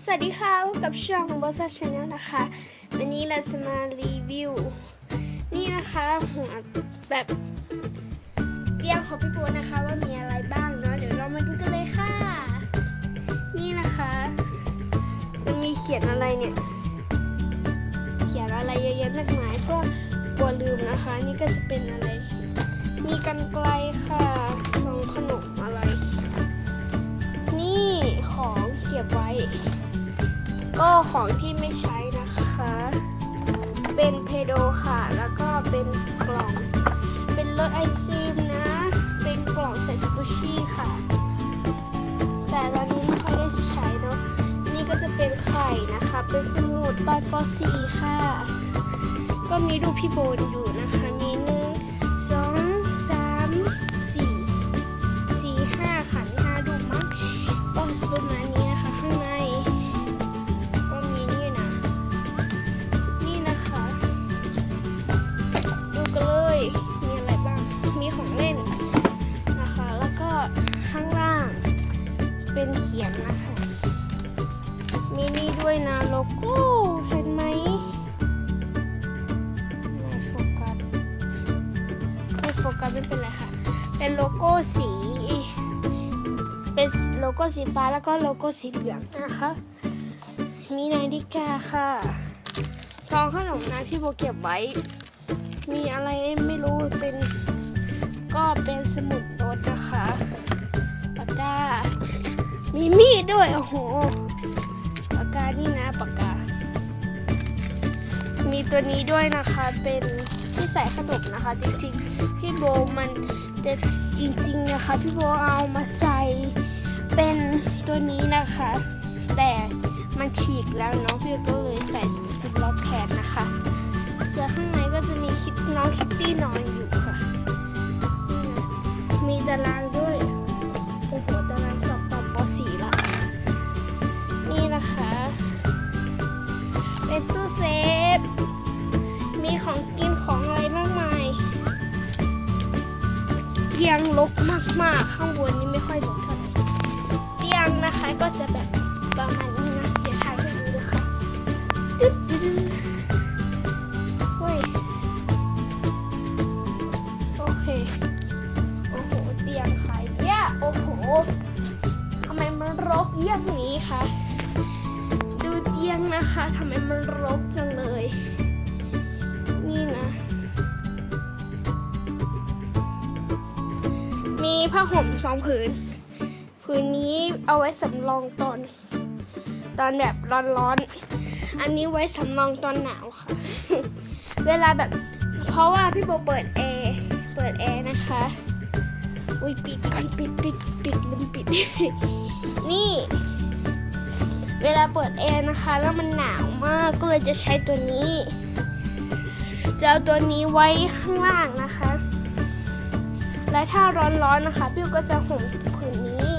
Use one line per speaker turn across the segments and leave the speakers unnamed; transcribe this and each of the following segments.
สวัสดีค่ะพบกับช่องบอสชาแนลนะคะ วันนี้เราจะมารีวิว นี่นะคะหัวแบบเตียงของพี่โบนะคะว่ามีอะไรบ้างเนาะเดี๋ยวเรามาดูกันเลยค่ะ นี่นะคะ จะมีเขียนอะไรเนี่ย เขียนอะไรเยอะแยะมากมายก็กลัวลืมนะคะ นี่ก็จะเป็นอะไร มีกันไกลค่ะซองขนมอะไร นี่ของเก็บไว้ ก็ของที่ไม่ใช้นะคะ เป็นเพโดค่ะ แล้วก็เป็นกล่อง เป็นรสไอซิมนะ เป็นกล่องใส่สกูชี่ค่ะ แต่ตอนนี้ไม่ค่อยได้ใช้เนาะ นี่ก็จะเป็นไข่นะคะ เป็นสมุดตอนป .4 ค่ะ ก็มีรูปพี่โบนอยู่นะคะ เป็นเขียนนะคะ มีนี่ด้วยนะโลโก้เห็นไหมไม่โฟกัสไม่โฟกัสไม่เป็นไรค่ะ เป็นโลโก้สี เป็นโลโก้สีฟ้าแล้วก็โลโก้สีเหลืองนะคะ มีนาฬิกาค่ะ ซองขนมนะพี่โบเก็บไว้ มีมีดด้วย โอ้โห ปากกา นี่นะปากกา มีตัวนี้ด้วยนะคะ เป็นที่ใส่ขนมนะคะ จริงๆ พี่โบมันแต่จริงๆนะคะ พี่โบเอามาใส่เป็นตัวนี้นะคะ แต่มันฉีกแล้วเนาะพี่ก็เลยใส่ซิปล็อกแขนนะคะส่วนข้างในก็จะมีคิดน้องคิตตี้นอนอย ของกินของอะไรมากมายเตียงรกมากๆ ข้างบนนี่ไม่ค่อยรกเท่าไหร่เตียงนะคะก็จะแบบประมาณนี้นะเดี๋ยวถ่ายให้ดูนะคะตึ๊ดดึ๊ดเฮ้ยโอเคโอ้โหเตียงใครเนี่ยโอ้โหทำไมมันรกอย่างนี้คะดูเตียงนะคะทำไมมันรกจังเลย นี่นะ มีผ้าห่มสองผืน ผืนนี้เอาไว้สำรองตอน ตอนแบบร้อนๆ อันนี้ไว้สำรองตอนหนาวค่ะ เวลาแบบ เพราะว่าพี่โบเปิดแอร์เปิดแอร์นะคะ อุ้ยปิดก่อนปิดปิดปิดลืมปิด นี่เวลาเปิดแอร์นะคะ แล้วมันหนาวมากก็เลยจะใช้ตัวนี้ จะเอาตัวนี้ไว้ข้างล่างนะคะ และถ้าร้อนๆนะคะพี่ก็จะห่มผืนนี้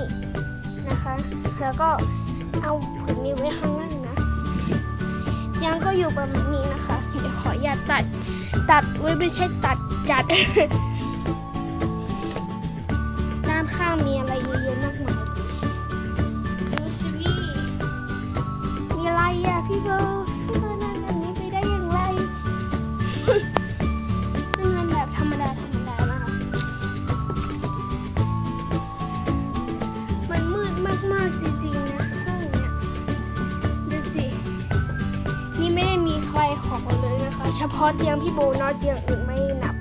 นะคะ แล้วก็เอาผืนนี้ไว้ข้างล่างนะยังก็อยู่ประมาณนี้นะคะ เดี๋ยวขออย่าตัดตัดไว้ไม่ใช่ตัดจัด ด้านข้างมี คะเฉพาะเตียงพี่โบนอะเตียงอื่นไม่นับ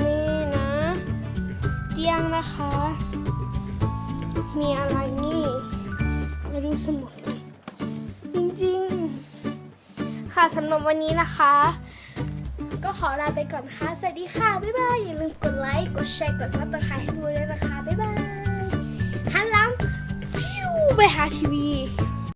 นี่นะ เตียงนะคะ มีอะไรนี่มาดูสมุดกันจริงๆ ค่ะสำหรับวันนี้นะคะ ก็ขอลาไปก่อนค่ะ สวัสดีค่ะ บ๊ายบาย อย่าลืมกดไลค์ กดแชร์ กดซับสไครต์ให้ดูด้วยนะคะ บ๊ายบายหันหลังพิวไปหาทีวี